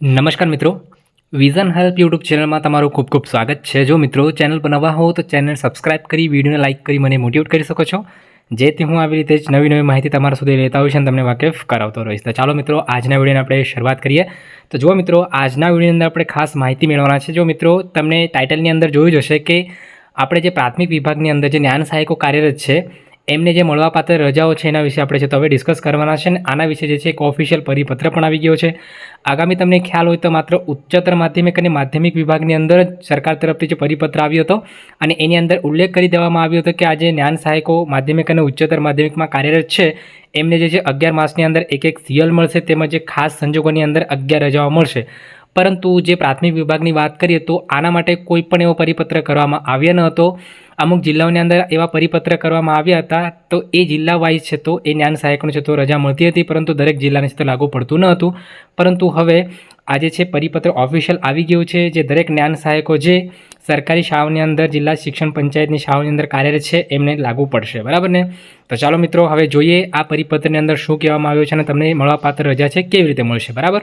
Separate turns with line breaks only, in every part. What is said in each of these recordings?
નમસ્કાર મિત્રો. Vision help YouTube ચેનલમાં તમારું ખૂબ ખૂબ સ્વાગત છે. જો મિત્રો ચેનલ પર નવા હો તો ચેનલ સબસ્ક્રાઇબ કરી વિડીયોને લાઇક કરી, મને મોટિવેટ કરી શકો છો. જેથી હું આવી રીતે જ નવી નવી માહિતી તમારા સુધી લેતા હોઈશ અને તમને વાકેફ કરાવતો રહીશ. તો ચાલો મિત્રો, આજના વિડીયોને આપણે શરૂઆત કરીએ. તો જો મિત્રો, આજના વિડીયોની અંદર આપણે ખાસ માહિતી મેળવવાના છે. જો મિત્રો, તમને ટાઇટલની અંદર જોયું જ હશે કે આપણે જે પ્રાથમિક વિભાગની અંદર જે જ્ઞાન સહાયકો કાર્યરત છે એમને જે મળવાપાત્ર રજાઓ છે એના વિશે આપણે છે તો હવે ડિસ્કસ કરવાના છે અને આના વિશે જે છે એક ઓફિશિયલ પરિપત્ર પણ આવી ગયો છે. આગામી તમને ખ્યાલ હોય તો માત્ર ઉચ્ચતર માધ્યમિક અને માધ્યમિક વિભાગની અંદર સરકાર તરફથી જે પરિપત્ર આવ્યો હતો અને એની અંદર ઉલ્લેખ કરી દેવામાં આવ્યો હતો કે આજે જ્ઞાન સહાયકો માધ્યમિક અને ઉચ્ચતર માધ્યમિકમાં કાર્યરત છે. એમને જે છે અગિયાર માસની અંદર એક એક સીએલ મળશે, તેમજ જે ખાસ સંજોગોની અંદર અગિયાર રજાઓ મળશે. પરંતુ જે પ્રાથમિક વિભાગની વાત કરીએ તો આના માટે કોઈ પણ એવો પરિપત્ર કરવામાં આવ્યો ન હતો. અમુક જિલ્લાઓની અંદર એવા પરિપત્ર કરવામાં આવ્યા હતા તો એ જિલ્લા વાઇઝ છે તો એ જ્ઞાન સહાયકોને છે તો રજા મળતી હતી, પરંતુ દરેક જિલ્લાને છે તો લાગુ પડતું ન હતું. પરંતુ હવે આજે છે પરિપત્ર ઓફિશિયલ આવી ગયું છે જે દરેક જ્ઞાન સહાયકો જે સરકારી શાળાઓની અંદર, જિલ્લા શિક્ષણ પંચાયતની શાળાઓની અંદર કાર્યરત છે એમને લાગુ પડશે. બરાબર ને? તો ચાલો મિત્રો, હવે જોઈએ આ પરિપત્રની અંદર શું કહેવામાં આવ્યું છે અને તમને મળવાપાત્ર રજા છે કેવી રીતે મળશે. બરાબર?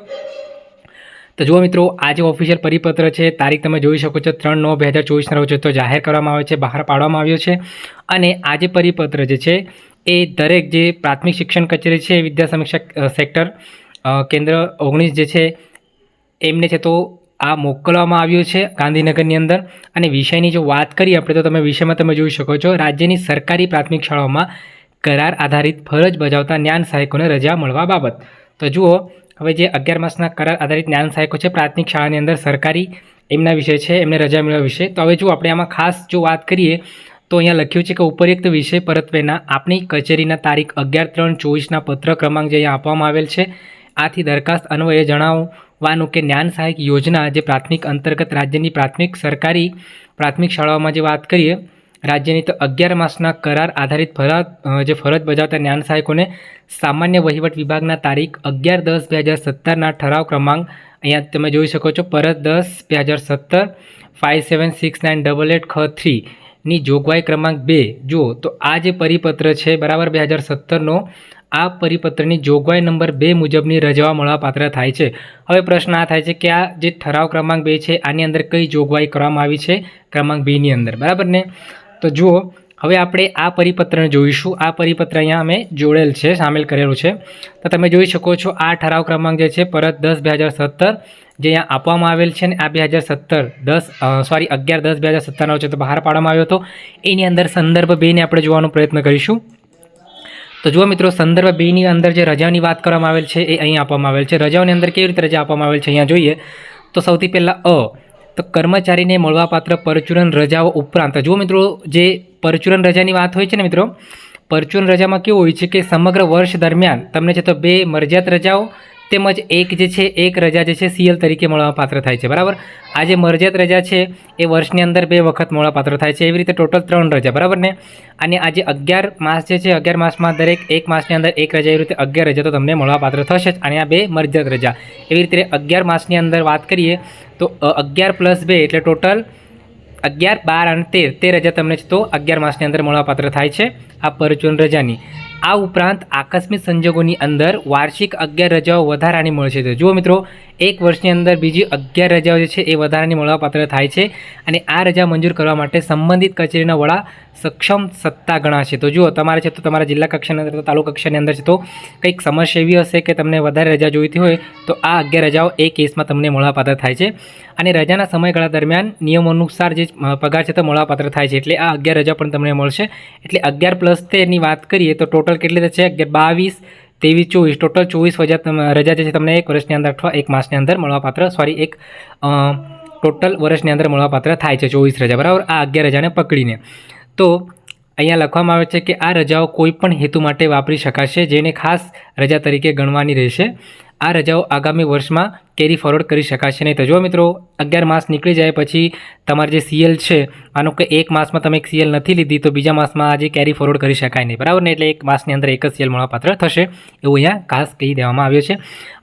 તો જુઓ મિત્રો, આ જે ઓફિશિયલ પરિપત્ર છે, તારીખ તમે જોઈ શકો છો, ત્રણ નવ બે હજાર ચોવીસના રોજ તો જાહેર કરવામાં આવે છે, બહાર પાડવામાં આવ્યો છે. અને આ જે પરિપત્ર જે છે, એ દરેક જે પ્રાથમિક શિક્ષણ કચેરી છે વિદ્યા સમીક્ષા સેક્ટર કેન્દ્ર ઓગણીસ જે છે, એમને છે તો આ મોકલવામાં આવ્યો છે ગાંધીનગરની અંદર. અને વિષયની જો વાત કરીએ આપણે, તો તમે વિષયમાં તમે જોઈ શકો છો, રાજ્યની સરકારી પ્રાથમિક શાળાઓમાં કરાર આધારિત ફરજ બજાવતા જ્ઞાન સહાયકોને રજા મળવા બાબત. તો જુઓ હવે જે અગિયાર માસના કરાર આધારિત જ્ઞાન સહાયકો છે, પ્રાથમિક શાળાની અંદર સરકારી, એમના વિષય છે, એમને રજા મેળવવા વિશે. તો હવે જો આપણે આમાં ખાસ જો વાત કરીએ, તો અહીંયા લખ્યું છે કે ઉપરયુક્ત વિષય પરત્વેના આપણી કચેરીના તારીખ અગિયાર ત્રણ ચોવીસના પત્ર ક્રમાંક જે અહીંયા આપવામાં આવેલ છે. આથી દરખાસ્ત અન્વયે જણાવવાનું કે જ્ઞાન સહાયક યોજના જે પ્રાથમિક અંતર્ગત રાજ્યની પ્રાથમિક સરકારી પ્રાથમિક શાળાઓમાં જે વાત કરીએ રાજ્યની તો અગિયાર માસના કરાર આધારિત ફરજ જે ફરજ બજાવતા જ્ઞાન સહાયકોને સામાન્ય વહીવટ વિભાગના તારીખ અગિયાર દસ બે હજાર સત્તરના ઠરાવ ક્રમાંક, અહીંયા તમે જોઈ શકો છો પરત દસ બે હજાર સત્તર five seven six nine double eight ખ થ્રીની જોગવાઈ ક્રમાંક બે. જુઓ, તો આ જે પરિપત્ર છે, બરાબર બે હજાર સત્તરનો, આ પરિપત્રની જોગવાઈ નંબર બે મુજબની રજવા મળવાપાત્ર થાય છે. હવે પ્રશ્ન આ થાય છે કે આ જે ઠરાવ ક્રમાંક બે છે, આની અંદર કઈ જોગવાઈ કરવામાં આવી છે ક્રમાંક બેની અંદર. બરાબર ને? તો જુઓ, હવે આપણે આ પરિપત્રને જોઈશું. આ પરિપત્ર અહીંયા અમે જોડેલ છે, સામેલ કરેલું છે. તો તમે જોઈ શકો છો, આ ઠરાવ ક્રમાંક જે છે, પરત દસ બે હજાર સત્તર, જે અહીંયા આપવામાં આવેલ છે ને, આ બે હજાર સત્તર, દસ સોરી અગિયાર, દસ, બે હજાર સત્તરનો છે, તો બહાર પાડવામાં આવ્યો હતો. એની અંદર સંદર્ભ બેને આપણે જોવાનો પ્રયત્ન કરીશું. તો જુઓ મિત્રો, સંદર્ભ બેની અંદર જે રજાની વાત કરવામાં આવેલ છે, એ અહીં આપવામાં આવેલ છે. રજાઓની અંદર કેવી રીતે રજા આપવામાં આવેલ છે, અહીંયા જોઈએ. તો સૌથી પહેલાં અ તો કર્મચારીને મળવાપાત્ર પરચુરણ રજાઓ ઉપરાંત, જુઓ મિત્રો, જે પરચુરન રજાની વાત હોય છે ને મિત્રો પરચુરન રજામાં કેવું હોય છે કે સમગ્ર વર્ષ દરમિયાન તમને છે તો બે મરજિયાત રજાઓ તેમજ એક જે છે, એક રજા જે છે, સીએલ તરીકે મળવાપાત્ર થાય છે, બરાબર? આ જે મરજિયાત રજા છે, એ વર્ષની અંદર બે વખત મળવાપાત્ર થાય છે, એવી રીતે ટોટલ ત્રણ રજા, બરાબર ને? અને આ જે અગિયાર માસ જે છે, અગિયાર માસમાં દરેક એક માસની અંદર એક રજા, એવી રીતે અગિયાર રજા તો તમને મળવાપાત્ર થશે જ, અને આ બે મરજિયાત રજા. એવી રીતે અગિયાર માસની અંદર વાત કરીએ, તો અગિયાર પ્લસ બે એટલે ટોટલ અગિયાર, બાર અને તેર. તે રજા તમને તો અગિયાર માસની અંદર મળવાપાત્ર થાય છે, આ પરચુન રજાની. આ ઉપરાંત આકસ્મિક સંજોગોની અંદર વાર્ષિક અગિયાર રજાઓ વધારાની મળશે. તો જુઓ મિત્રો, એક વર્ષની અંદર બીજી અગિયાર રજાઓ જે છે એ વધારાની મળવાપાત્ર થાય છે અને આ રજા મંજૂર કરવા માટે સંબંધિત કચેરીના વડા સક્ષમ સત્તા ગણાશે. તો જુઓ, તમારે છે તો તમારા જિલ્લા કક્ષાની અંદર તાલુકા કક્ષાની અંદર છે તો કંઈક સમસ્યા એવી હશે કે તમને વધારે રજા જોઈતી હોય તો આ અગિયાર રજાઓ એ કેસમાં તમને મળવાપાત્ર થાય છે. અને રજાના સમયગાળા દરમિયાન નિયમો અનુસાર જે પગાર છે તો મળવાપાત્ર થાય છે. એટલે આ અગિયાર રજા પણ તમને મળશે. એટલે અગિયાર પ્લસ તેની વાત કરીએ તો ટોટલ કેટલી થશે? અગિયાર, બાવીસ, ત્રેવીસ, ચોવીસ. ટોટલ ચોવીસ રજા રજા જે છે તમને એક વર્ષની અંદર અથવા એક માસની અંદર મળવાપાત્ર સોરી એક ટોટલ વર્ષની અંદર મળવાપાત્ર થાય છે ચોવીસ રજા. બરાબર? આ અગિયાર રજાને પકડીને. તો અહીંયા લખવામાં આવે છે કે આ રજાઓ કોઈ પણ હેતુ માટે વાપરી શકાશે, જેને ખાસ રજા તરીકે ગણવાની રહેશે. આ રજાઓ આગામી વર્ષમાં કેરી ફોરવર્ડ કરી શકાશે નહીં. તો જો મિત્રો, અગિયાર માસ નીકળી જાય પછી તમારે જે સીએલ છે માનો કે એક માસમાં તમે સીએલ નથી લીધી, તો બીજા માસમાં આજે કેરી ફોરવર્ડ કરી શકાય નહીં. બરાબર ને? એટલે એક માસની અંદર એક જ સીએલ મળવાપાત્ર થશે એવું અહીંયા ખાસ કહી દેવામાં આવ્યો છે.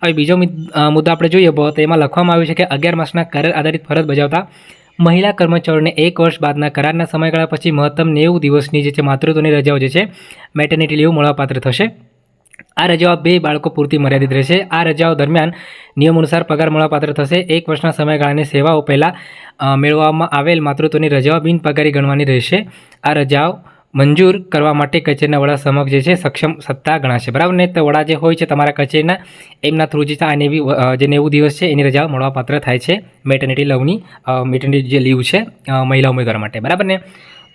હવે બીજો મુદ્દો આપણે જોઈએ તો એમાં લખવામાં આવ્યું છે કે અગિયાર માસના કરાર આધારિત ફરજ બજાવતા મહિલા કર્મચારીઓને એક વર્ષ બાદના કરારના સમયગાળા પછી મહત્તમ નેવું દિવસની જે છે માતૃત્વની રજાઓ જે છે મેટર્નિટી લીવ મળવાપાત્ર થશે. આ રજાઓ બે બાળકો પૂરતી મર્યાદિત રહેશે. આ રજાઓ દરમિયાન નિયમ અનુસાર પગાર મળવાપાત્ર થશે. એક વર્ષના સમયગાળાની સેવાઓ પહેલાં મેળવવામાં આવેલ માતૃત્વની રજાઓ બિનપગારી ગણવાની રહેશે. આ રજાઓ મંજૂર કરવા માટે કચેરીના વડા સમક્ષ જે છે સક્ષમ સત્તા ગણાશે. બરાબર? ને તો વડા જે હોય છે તમારા કચેરીના, એમના થ્રુ જે આ નેવી જે નેવું દિવસ છે એની રજાઓ મળવાપાત્ર થાય છે. મેટર્નિટી લવની મેટર્નિટી જે લીવ છે મહિલા ઉમેદવાર માટે. બરાબર ને?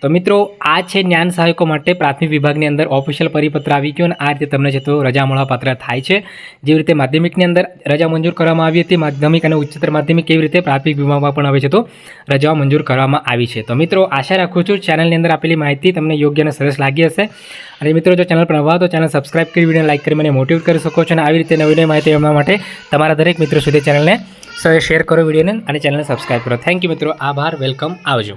તો મિત્રો, આ છે જ્ઞાન સહાયકો માટે પ્રાથમિક વિભાગની અંદર ઓફિશિયલ પરિપત્ર આવી ગયો અને આ રીતે તમને છે તો રજા મળવાપાત્ર થાય છે. જેવી રીતે માધ્યમિકની અંદર રજા મંજૂર કરવામાં આવી હતી, માધ્યમિક અને ઉચ્ચતર માધ્યમિક કેવી રીતે પ્રાથમિક વિભાગમાં પણ હવે છે તો રજાઓ મંજૂર કરવામાં આવી છે. તો મિત્રો, આશા રાખું છું ચેનલની અંદર આપેલી માહિતી તમને યોગ્ય અને સરસ લાગી હશે. અને મિત્રો, જો ચેનલ પર નવા તો ચેનલ સબસ્ક્રાઇબ કરી વીડિયો લાઇક કરી મને મોટિવેટ કરી શકો છો અને આવી રીતે નવી નવી માહિતી મેળવવા માટે તમારા દરેક મિત્રો સુધી ચેનલને શેર કરો વિડીયોને અને ચેનલને સબસ્ક્રાઈબ કરો. થેન્ક યુ મિત્રો, આભાર વેલકમ આવજો.